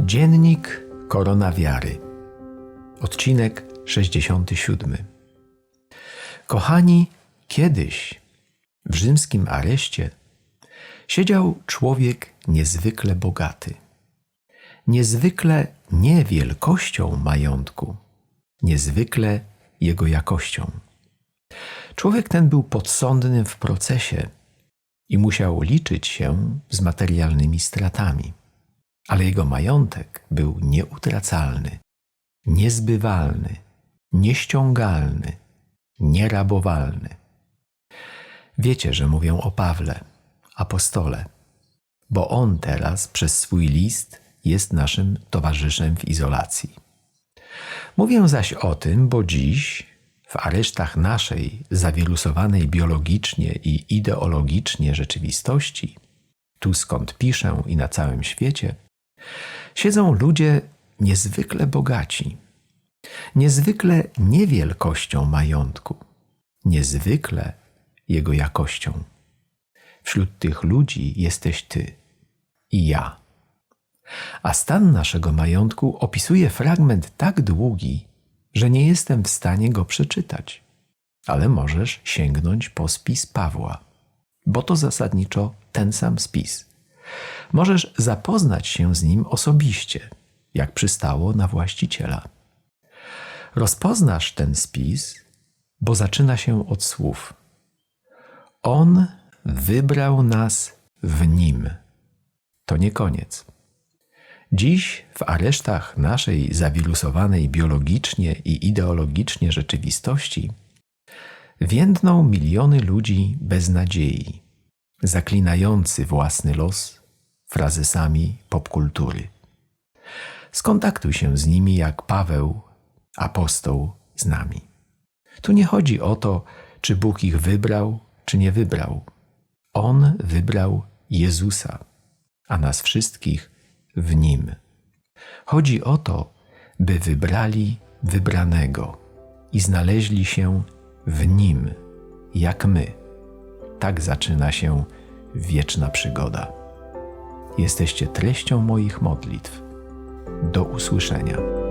Dziennik Koronawiary. Odcinek 67. Kochani, kiedyś w rzymskim areszcie siedział człowiek niezwykle bogaty. Niezwykle nie wielkością majątku, niezwykle jego jakością. Człowiek ten był podsądnym w procesie i musiał liczyć się z materialnymi stratami. Ale jego majątek był nieutracalny, niezbywalny, nieściągalny, nierabowalny. Wiecie, że mówią o Pawle, apostole, bo on teraz przez swój list jest naszym towarzyszem w izolacji. Mówię zaś o tym, bo dziś w aresztach naszej zawirusowanej biologicznie i ideologicznie rzeczywistości, tu skąd piszę i na całym świecie, siedzą ludzie niezwykle bogaci, niezwykle niewielkością majątku, niezwykle jego jakością. Wśród tych ludzi jesteś ty i ja. A stan naszego majątku opisuje fragment tak długi, że nie jestem w stanie go przeczytać. Ale możesz sięgnąć po spis Pawła, bo to zasadniczo ten sam spis. Możesz zapoznać się z nim osobiście, jak przystało na właściciela. Rozpoznasz ten spis, bo zaczyna się od słów: On wybrał nas w nim. To nie koniec. Dziś w aresztach naszej zawirusowanej biologicznie i ideologicznie rzeczywistości więdną miliony ludzi bez nadziei, zaklinający własny los frazesami popkultury. Skontaktuj się z nimi jak Paweł, apostoł z nami. Tu nie chodzi o to, czy Bóg ich wybrał, czy nie wybrał. On wybrał Jezusa, a nas wszystkich w nim. Chodzi o to, by wybrali wybranego i znaleźli się w nim, jak my. Tak zaczyna się wieczna przygoda. Jesteście treścią moich modlitw. Do usłyszenia.